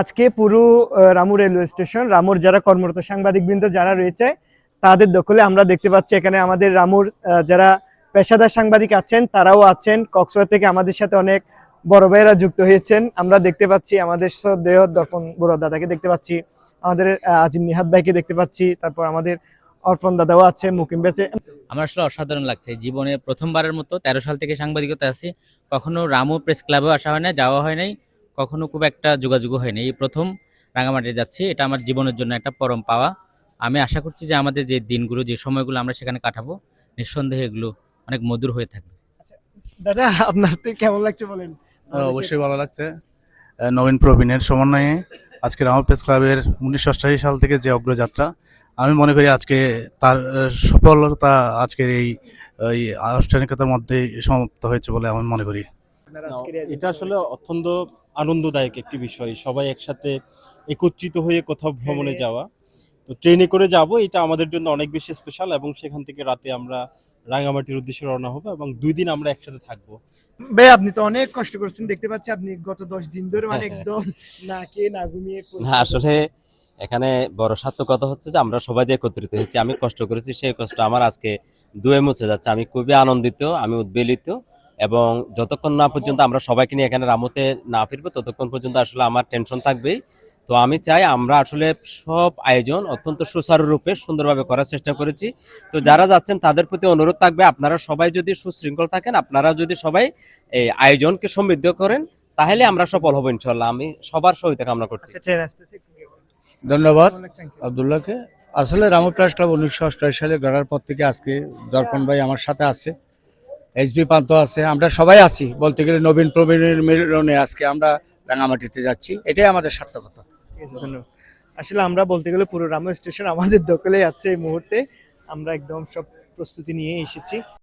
আজকে পুরো Ramu railway station রামুর যারা কর্মরত সাংবাদিকবৃন্দ যারা রয়েছে, তাদের দখলে আমরা দেখতে পাচ্ছি এখানে আমাদের রামুর যারা পেশাদার সাংবাদিক আছেন, তারাও আছেন। কক্সবাজার থেকে আমাদের সাথে অনেক বড় ভাইয়েরা যুক্ত হয়েছেন। আমরা দেখতে পাচ্ছি আমাদের দেহ দর্পণ বড় দাদাকে দেখতে পাচ্ছি। আমাদের আজিম নিহাত ভাইকে দেখতে পাচ্ছি। তারপর আমাদের অর্পণ দাদাও আছে, মুকিম বেচে আমার আসলে অসাধারণ লাগছে। জীবনে প্রথমবারের মতো তেরো সাল থেকে সাংবাদিকতা আছি। কখনো রামু প্রেস ক্লাবেও আসা হয় না যাওয়া হয় নাই। কখনো খুব একটা যোগাযোগ হয়নি। এই প্রথম রাঙামাটি যাচ্ছি এটা আমার জীবনের জন্য একটা পরম পাওয়া। আমি আশা করছি যে আমাদের যে দিনগুলো যে সময়গুলো আমরা সেখানে কাটাবো নিঃসন্দেহে এগুলো অনেক মধুর হয়ে থাকবে। দাদা আপনার তো কেমন লাগছে বলেন? অবশ্যই ভালো লাগছে। নবীন প্রবীণের সমন্বয়ে আজকে রামা প্রেস ক্লাবের উনিশশো অষ্টাশি সাল থেকে যে অগ্রযাত্রা আমি মনে করি আজকে তার সফলতা আজকের এই এই আনুষ্ঠানিকতার মধ্যে সমাপ্ত হয়েছে বলে আমি মনে করি। এটা আসলে অত্যন্ত আনন্দদায়ক একটি বিষয়। সবাই একসাথে একত্রিত হয়ে কোথাও ভ্রমণে যাওয়া। তো ট্রেনে করে যাব এটা আমাদের জন্য অনেক বেশি স্পেশাল এবং সেখান থেকে রাতে আমরা রাঙামাটির উদ্দেশ্যে রওনা হব এবং দুই দিন আমরা একসাথে থাকব। ভাই আপনি তো অনেক কষ্ট করছেন দেখতে পাচ্ছি আপনি গত দশ দিন ধরে মানে একদম না খেয়ে না ঘুমিয়ে না আসলে এখানে বড় সার্থকতা হচ্ছে যে আমরা সবাই যে একত্রিত হয়েছি আমি কষ্ট করেছি সেই কষ্ট আমার আজকে দুয়ে মুছে যাচ্ছে। আমি খুবই আনন্দিত আমি উদ্বেলিত এবং যতক্ষণ না পর্যন্ত আমরা সবাইকে নিয়ে এখানে রামতে না ফিরবো ততক্ষণ পর্যন্ত আসলে আমার টেনশন থাকবেই। তো আমি চাই আমরা আসলে সব আয়োজন অত্যন্ত সুচারুরূপে সুন্দরভাবে করার চেষ্টা করেছি। তো যারা যাচ্ছেন তাদের প্রতি অনুরোধ থাকবে আপনারা সবাই যদি সুশৃঙ্খল থাকেন আপনারা যদি সবাই এই আয়োজনকে সমৃদ্ধ করেন তাহলে আমরা সফল হব ইনশাল্লাহ আমি সবার সহিত কামনা করছি। আচ্ছা। ধন্যবাদ আবদুল্লাহকে। আসলে রামু প্রেস ক্লাব উনিশশো অষ্টআশি সালে গড়ার পর থেকে আজকে দর্পণ ভাই আমার সাথে আছে। এসবি পান্ত আছে, আমরা সবাই আছি। বলতে গেলে নবীন প্রবীণের মিলনে আজকে আমরা রাঙামাটিতে যাচ্ছি। এটাই আমাদের সার্থকতা। ধন্যবাদ। আসলে আমরা বলতে গেলে পুরো রামু স্টেশন আমাদের দখলে আছে এই মুহূর্তে। আমরা একদম সব প্রস্তুতি নিয়ে এসেছি।